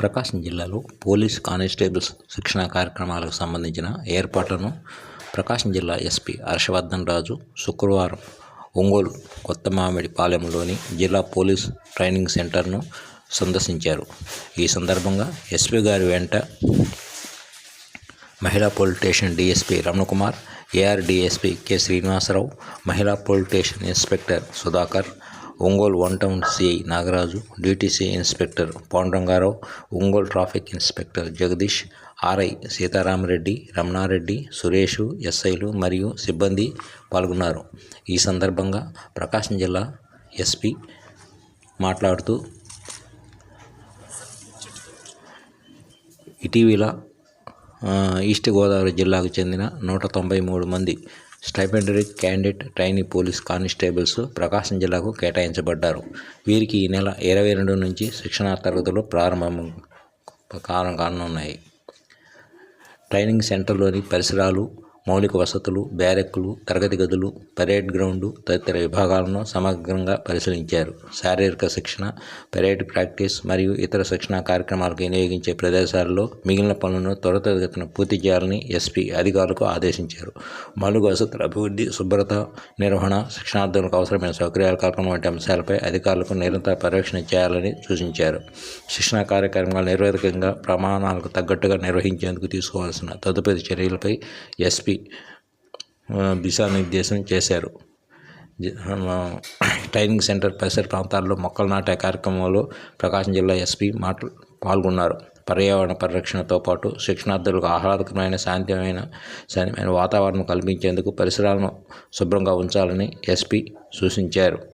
ప్రకాశం జిల్లాలో police constables శిక్షణా కార్యక్రమాలకు సంబంధించిన ఏర్పాట్లను ప్రకాశం జిల్లా ఎస్పీ హర్షవర్ధన్ రాజు శుక్రవారం ఒంగోలు కొత్తమామిడిపాలెంలోని జిల్లా పోలీస్ ట్రైనింగ్ సెంటర్ను సందర్శించారు. ఈ సందర్భంగా ఎస్పీ గారి వెంట మహిళా police station DSP Ramanakumar AR DSP K Srinivasarao మహిళా police station inspector Sudhakar Ongole one town CI Nagaraju డ్యూటీసీ inspector Pandurangarao Ongole traffic inspector Jagadish RI Seetharamareddy Ramanareddy Suresh ఎస్ఐలు మరియు సిబ్బంది పాల్గొన్నారు. ఈ సందర్భంగా ప్రకాశం జిల్లా ఎస్పీ మాట్లాడుతూ ఇటీవల ఈస్ట్ గోదావరి జిల్లాకు చెందిన నూట తొంభై మూడు మంది stipendiary candidate trainee police constables Prakasam జిల్లాకు కేటాయించబడ్డారు. వీరికి ఈ నెల ఇరవై రెండు నుంచి శిక్షణా తరగతులు ప్రారంభం కారణం కానున్నాయి. ట్రైనింగ్ సెంటర్లోని పరిసరాలు మౌలిక వసతులు బ్యారెక్కులు తరగతి గదులు పరేడ్ గ్రౌండు తదితర విభాగాలను సమగ్రంగా పరిశీలించారు. శారీరక శిక్షణ పరేడ్ ప్రాక్టీస్ మరియు ఇతర శిక్షణా కార్యక్రమాలకు వినియోగించే ప్రదేశాల్లో మిగిలిన పనులను త్వరితగతిన పూర్తి చేయాలని ఎస్పీ అధికారులకు ఆదేశించారు. మౌలిక వసతుల అభివృద్ధి శుభ్రత నిర్వహణ శిక్షణార్థులకు అవసరమైన సౌకర్యాల కల్పన వంటి అంశాలపై అధికారులకు నిరంతర పర్యవేక్షణ చేయాలని సూచించారు. శిక్షణా కార్యక్రమాలు నిర్వేదకంగా ప్రమాణాలకు తగ్గట్టుగా నిర్వహించేందుకు తీసుకోవాల్సిన తదుపరి చర్యలపై ఎస్పీ దిశానిర్దేశం చేశారు. ట్రైనింగ్ సెంటర్ పరిసర ప్రాంతాల్లో మొక్కలు నాటే కార్యక్రమంలో ప్రకాశం జిల్లా ఎస్పీ మాట పాల్గొన్నారు. పర్యావరణ పరిరక్షణతో పాటు శిక్షణార్థులకు ఆహ్లాదకరమైన శాంతిమైన శాంతిమైన వాతావరణం కల్పించేందుకు పరిసరాలను శుభ్రంగా ఉంచాలని ఎస్పీ సూచించారు.